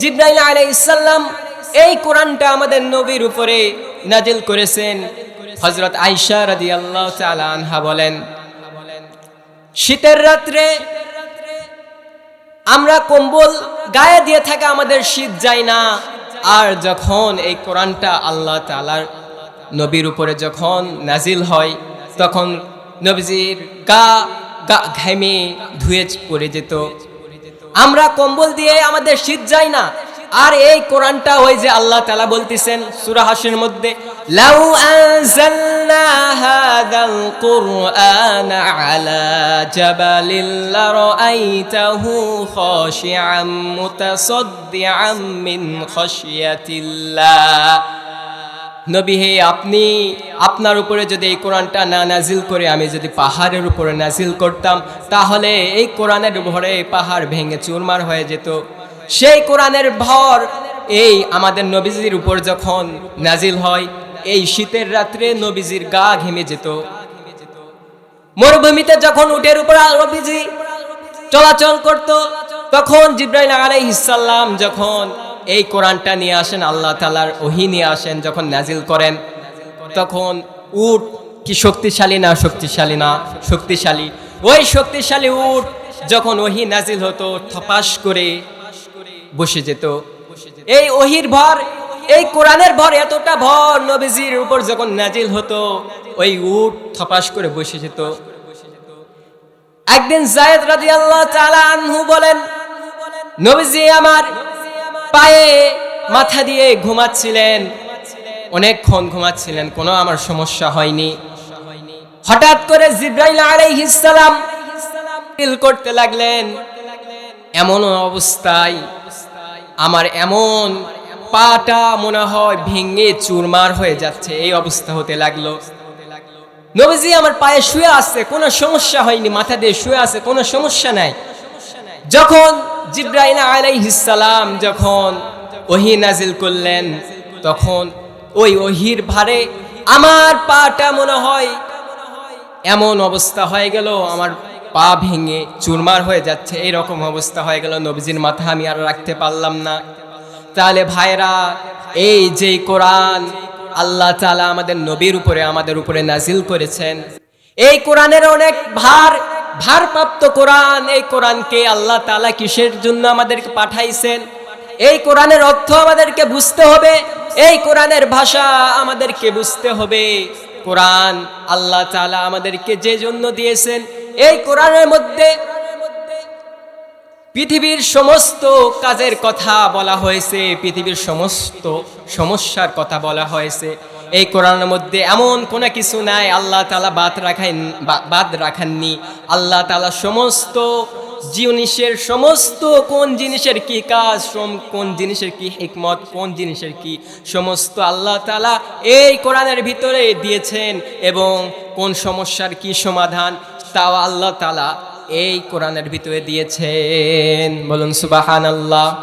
জিব্রাইল আলাইসাল্লাম এই কোরআনটা আমাদের নবীর উপরে নাজিল করেছেন। হজরত আইসা রাদি আল্লাহ আনহা বলেন, শীতের রাত্রে আমরা কম্বল গায়ে দিয়ে থাকে আমাদের শীত যায় না। আর যখন এই কোরআনটা আল্লাহ তালার নবীর উপরে যখন নাজিল হয়, তখন নবীজির গা গা ঘেমে ধুয়ে পড়ে যেত। আমরা কম্বল দিয়ে আমাদের শীত যায় না। আর এই কোরআনটা ওই যে আল্লাহ তালা বলতেছেন সুরা হাসের মধ্যে, লাউ আনজালনা হাদাল কুরআন আলা জাবালিল লারাআইতাহু খাশিআম মুতাসাদ্দিআম মিন খাশিয়াতিল্লাহ। নবী হে, আপনি আপনার উপরে যদি এই কোরআনটা না নাজিল করে আমি যদি পাহাড়ের উপরে নাজিল করতাম, তাহলে এই কোরআনের ভরে পাহাড় ভেঙে চুরমার হয়ে যেত। সেই কোরআনের ভর এই আমাদের নবীজির উপর যখন নাজিল হয়, এই শীতের রাত্রে নবীজির গা ঘেমে যেত। মরুভূমিতে যখন উটের উপর নবীজি চলাচল করত, তখন জিব্রাইল আলাইহিসাল্লাম যখন এই কোরআনটা নিয়ে আসেন, আল্লাহ তালার ওহি নিয়ে আসেন, যখন নাজিল করেন, তখন উট কি শক্তিশালী না শক্তিশালী না? শক্তিশালী। ওই শক্তিশালী উট যখন ওহি নাজিল হতো, থপাস করে বসে যেত। এই ওহির ভর, এই কোরআনের ভর এতটা ভর নবীজির উপর যখন নাজিল হতো, ওই উট থপাস করে বসে যেত। একদিন জায়েদ রাদিয়াল্লাহু আল্লাহ বলেন, নবীজি আমার পায়ে মাথা দিয়ে ঘুমাচ্ছিলেন। অনেকক্ষণ ঘুমাচ্ছিলেন, কোনো আমার সমস্যা হয়নি। হঠাৎ করে জিব্রাইল আলাইহিস সালাম ফিল করতে লাগলেন, এমন অবস্থায় আমার এমন পাটা মনে হয় ভেঙে চুরমার হয়ে যাচ্ছে, এই অবস্থা হতে লাগল। নবীজি আমার পায়ে শুয়ে আছে, কোনো সমস্যা হয়নি, মাথা দিয়ে শুয়ে আছে, কোনো সমস্যা নাই। যখন জিব্রাইল আলাইহিসালাম যখন ওহি নাজিল করলেন, তখন ওই ওহির ভারে আমার পাটা মনে হয় এমন অবস্থা হয়ে গেল, আমার পা ভেঙে চুরমার হয়ে যাচ্ছে, এরকম অবস্থা হয়ে গেল, নবীজির মাথা আমি আর রাখতে পারলাম না। তাহলে ভাইরা, এই যে কোরআন আল্লাহ তালা আমাদের নবীর উপরে, আমাদের উপরে নাজিল করেছেন, এই কোরআনের অনেক ভার ভারপ্রাপ্ত কোরআন, এই কোরআনকে আল্লাহ তালা কিসের জন্য আমাদেরকে পাঠাইছেন? এই কোরআনের অর্থ আমাদেরকে বুঝতে হবে, এই কোরআনের ভাষা আমাদেরকে বুঝতে হবে। কোরআন আল্লাহ তালা আমাদেরকে যে জন্য দিয়েছেন, এই কোরআনের মধ্যে পৃথিবীর সমস্ত কাজের কথা বলা হয়েছে, পৃথিবীর সমস্ত সমস্যার কথা বলা হয়েছে। এই কোরআনের মধ্যে এমন কোনো কিছু নাই, আল্লাহ তালা বাদ রাখাই বাদ রাখাননি। আল্লাহ তালা সমস্ত জিনিসের, সমস্ত কোন জিনিসের কি কাজ, সম- কোন জিনিসের কি হিকমত, কোন জিনিসের কি সমস্ত আল্লাহ তালা এই কোরআনের ভিতরে দিয়েছেন এবং কোন সমস্যার কি সমাধান, তাও আল্লাহ তালা এই কোরআনের ভিতরে দিয়েছেন। বলুন সুবাহান আল্লাহ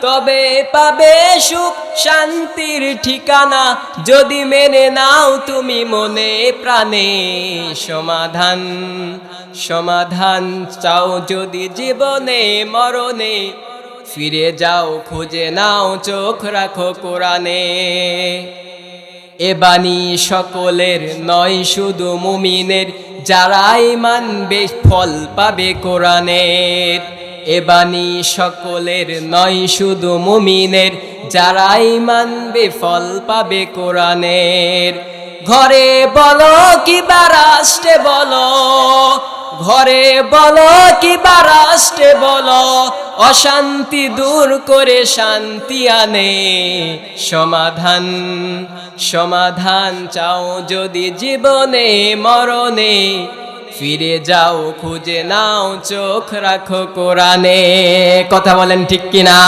তবে পাবে সুখ, শান্তির ঠিকানা। যদি মেনে নাও তুমি মনে প্রাণে সমাধান সমাধান চাও যদি জীবনে মরণে। ফিরে যাও, খুঁজে নাও, চোখ রাখো কোরআনে। এ বাণী সকলের নয়, শুধু মুমিনের। যারাই মানবে ফল পাবে কোরআনের। এ সকলের নয়, শুধু মুমিনের। যারাই মানবে ফল পাবে কোরআনের। ঘরে বলো কি বা রাষ্ট্রে বলো। ঘরে বলো কি বা রাষ্ট্রে বলো। অশান্তি দূর করে শান্তি আনে। সমাধান সমাধান চাও যদি জীবনে, মরণে। ফিরে যাও খুঁজে নাও চোখ রাখো কোরআনে। কথা বলেন ঠিক কিনা?